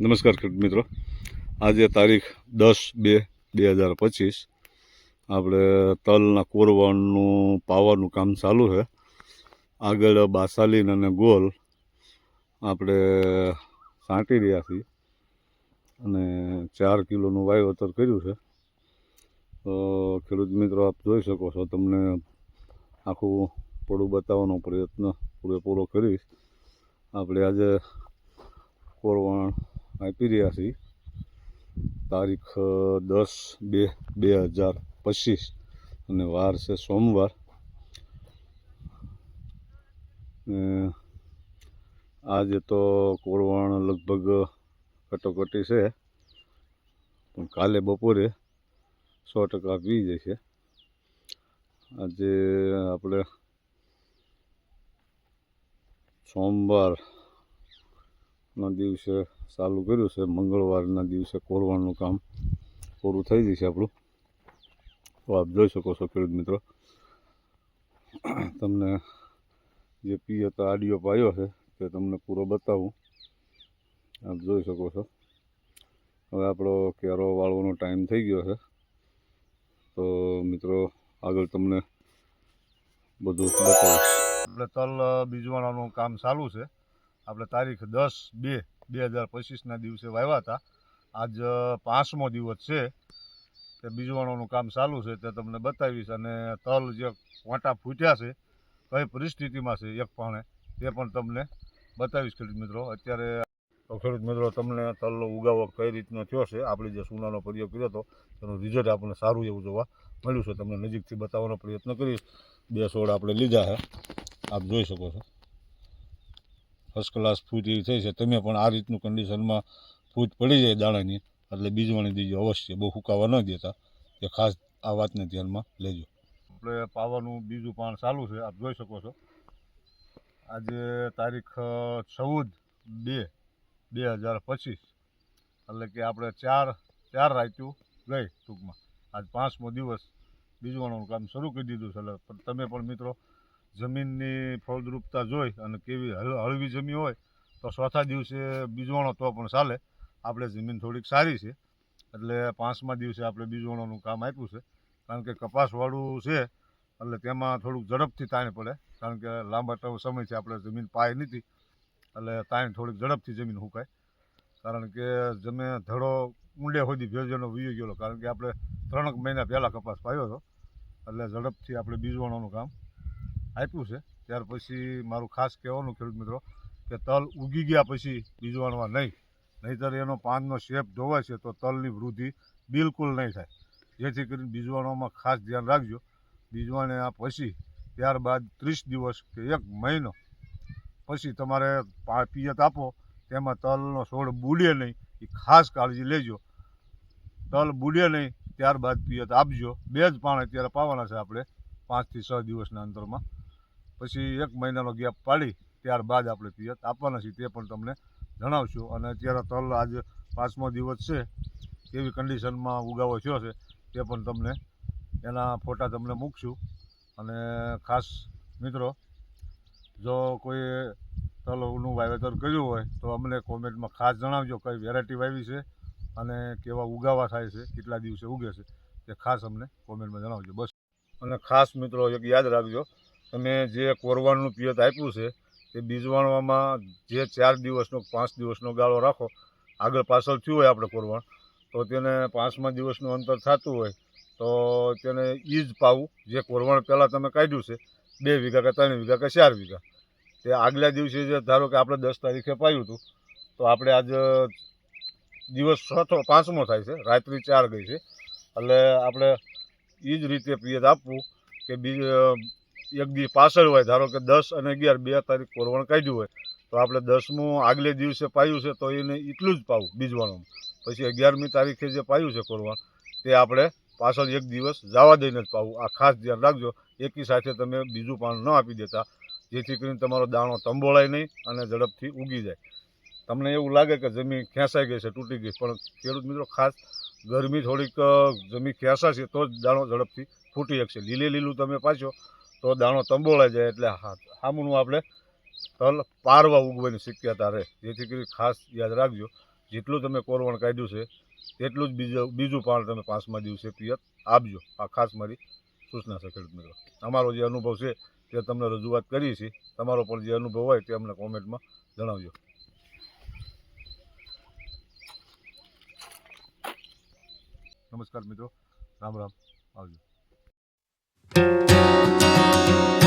નમસ્કાર ખેડૂત મિત્રો. આજે તારીખ દસ બે બે હજાર પચીસ. આપણે તલના કોરવાનું પાવાનું કામ ચાલુ છે. આગળ બાસાલીન અને ગોલ આપણે સાંટી રહ્યા છીએ. અને ચાર કિલોનું વાવેતર કર્યું છે. તો ખેડૂત મિત્રો, આપ જોઈ શકો છો, તમને આખું પડું બતાવવાનો પ્રયત્ન પૂરેપૂરો કરીશ. આપણે આજે કોરવાણ આપી રહ્યા છીએ તારીખ દસ બે બે હજાર પચીસ અને વાર છે સોમવાર. આજે તો કોરવાણ લગભગ કટોકટી છે, પણ કાલે બપોરે સો ટકા પી જશે. આજે આપણે સોમવાર ના દિવસે ચાલુ કર્યું છે. મંગળવારના દિવસે કોરવાનું કામ પૂરું થઈ જશે આપણું. તો આપ જોઈ શકો છો ખેડૂત મિત્રો. તમને જે પિયત આડિયો પાયો છે, તે તમને પૂરો બતાવું. આપ જોઈ શકો છો. હવે આપણો કેરો વાળવાનો ટાઈમ થઈ ગયો છે. તો મિત્રો, આગળ તમને બધું બતાવીશ એટલે તલ બીજવાણાનું કામ ચાલુ છે. આપણે તારીખ દસ બે બે હજાર પચીસના દિવસે વાવ્યા હતા. આજ પાંચમો દિવસ છે તે બીજવાણોનું કામ ચાલુ છે તે તમને બતાવીશ અને તલ જે વાંટા ફૂટ્યા છે, કઈ પરિસ્થિતિમાં છે એક પાણે તે પણ તમને બતાવીશ ખેડૂત મિત્રો. અત્યારે ખેડૂત મિત્રો તમને તલનો ઉગાવો કઈ રીતનો થયો છે, આપણે જે સોનાનો પ્રયોગ કર્યો હતો તેનું રિઝલ્ટ આપણને સારું એવું જોવા મળ્યું છે. તમને નજીકથી બતાવવાનો પ્રયત્ન કરીશ. બે છોડ આપણે લીધા છે. આપ જોઈ શકો છો. ફર્સ્ટ ક્લાસ ફૂટ એવી થઈ છે. તમે પણ આ રીતનું કન્ડિશનમાં ફૂટ પડી જાય દાણાની, એટલે બીજવાણી દીજો અવશ્ય. બહુ હુકાવા ન દેતા. એ ખાસ આ વાતને ધ્યાનમાં લેજો. આપણે પાવાનું બીજું પાણ ચાલુ છે. આપ જોઈ શકો છો. આજે તારીખ ચૌદ બે બે હજાર પચીસ. એટલે કે આપણે ચાર ચાર રાત્યું ગઈ ટૂંકમાં. આજ પાંચમો દિવસ બીજવાણું કામ શરૂ કરી દીધું છે. એટલે તમે પણ મિત્રો જમીનની ફળદ્રુપતા જોઈ અને કેવી હળ હળવી જમીન હોય તો ચોથા દિવસે બીજવાણો તો પણ ચાલે. આપણે જમીન થોડીક સારી છે. એટલે પાંચમા દિવસે આપણે બીજવાણોનું કામ આપ્યું છે. કારણ કે કપાસવાળું છે, એટલે તેમાં થોડુંક ઝડપથી તાણ પડે. કારણ કે લાંબા ટ- સમયથી આપણે જમીન પાય નથી. એટલે તાણ થોડીક ઝડપથી જમીન સુકાય કારણ કે જમે ધડો ઊંડે સુધી ભેજનો વીયો ગયેલો. કારણ કે આપણે ત્રણેક મહિના પહેલાં કપાસ પાયો હતો. એટલે ઝડપથી આપણે બીજવાણોનું કામ આપ્યું છે. ત્યાર પછી મારું ખાસ કહેવાનું ખેડૂત મિત્રો કે તલ ઉગી ગયા પછી બીજવાણવા નહીં. નહીંતર એનો પાનનો શેપ ધોવાય છે તો તલની વૃદ્ધિ બિલકુલ નહીં થાય. જેથી કરીને બીજવાણોમાં ખાસ ધ્યાન રાખજો. બીજવાણ્યા પછી ત્યારબાદ ત્રીસ દિવસ કે એક મહિનો પછી તમારે પિયત આપો. તેમાં તલનો છોડ બુડે નહીં. એ ખાસ કાળજી લેજો. તલ બુડે નહીં, ત્યારબાદ પિયત આપજો. બે જ પાણ અત્યારે પાવાના છે આપણે પાંચથી છ દિવસના અંતરમાં. પછી એક મહિનાનો ગેપ પાડી, ત્યારબાદ આપણે પિયત આપવાના છીએ, તે પણ તમને જણાવશું. અને અત્યારે તલ આજે પાંચમો દિવસ છે, કેવી કન્ડિશનમાં ઉગાવો થયો છે, તે પણ તમને એના ફોટા તમને મૂકશું. અને ખાસ મિત્રો, જો કોઈ તલનું વાવેતર કર્યું હોય, તો અમને કોમેન્ટમાં ખાસ જણાવજો કઈ વેરાયટી વાવી છે અને કેવા ઉગાવા થાય છે, કેટલા દિવસે ઉગે છે, તે ખાસ અમને કોમેન્ટમાં જણાવજો. બસ. અને ખાસ મિત્રો, એક યાદ રાખજો તમે જે કોરવાણનું પિયત આપ્યું છે, તે બીજવાણવામાં જે ચાર દિવસનો, પાંચ દિવસનો ગાળો રાખો, આગળ પાછળ થયું હોય આપણે કોરવાણ, તો તેને પાંચમા દિવસનું અંતર થતું હોય, તો તેને એ જ પાવું જે કોરવાણ પહેલાં તમે કાઢ્યું છે, બે વીઘા કે ત્રણ વીઘા કે ચાર વીઘા. તે આગલા દિવસે જે ધારો કે આપણે દસ તારીખે પાયું હતું, તો આપણે આજ દિવસ છઠ્ઠો પાંચમો થાય છે, રાત્રિ ચાર ગઈ છે, એટલે આપણે એ જ રીતે પિયત આપવું કે બી એક દી પાછળ હોય, ધારો કે દસ અને અગિયાર, બે તારીખ કોરવણ કાઢ્યું હોય, તો આપણે દસમું આગલે દિવસે પાયું છે, તો એને એટલું જ પાવું બીજવાનું પછી અગિયારમી તારીખે જે પાયું છે કોરવણ, તે આપણે પાછળ એક દિવસ જવા દઈને જ પાવું. આ ખાસ ધ્યાન રાખજો, એકી સાથે તમે બીજું પાન ન આપી દેતા, જેથી કરીને તમારો દાણો તંબોળાય નહીં અને ઝડપથી ઉગી જાય. તમને એવું લાગે કે જમીન ખેંચાઈ ગઈ છે, તૂટી ગઈ, પણ ખેડૂત મિત્રો, ખાસ ગરમી થોડીક જમીન ખેંચાશે તો જ દાણો ઝડપથી ફૂટી શકશે. લીલે લીલું તમે પાછો તો દાણો તંબોળે જાય એટલે સામુનું આપણે તલ પારવા ઉગવાની શક્યતા રહે. જેથી કરી ખાસ યાદ રાખજો, જેટલું તમે કોરવણ કાઢ્યું છે, તેટલું જ બીજું બીજું પાણ તમે પાંચમા દિવસે પિયત આપજો. આ ખાસ મારી સૂચના છે, ખેડૂત મિત્રો. અમારો જે અનુભવ છે, તે તમને રજૂઆત કરી છે તમારો પણ જે અનુભવ હોય, તે અમને કોમેન્ટમાં જણાવજો. નમસ્કાર મિત્રો. રામ રામ. આવજો. thank you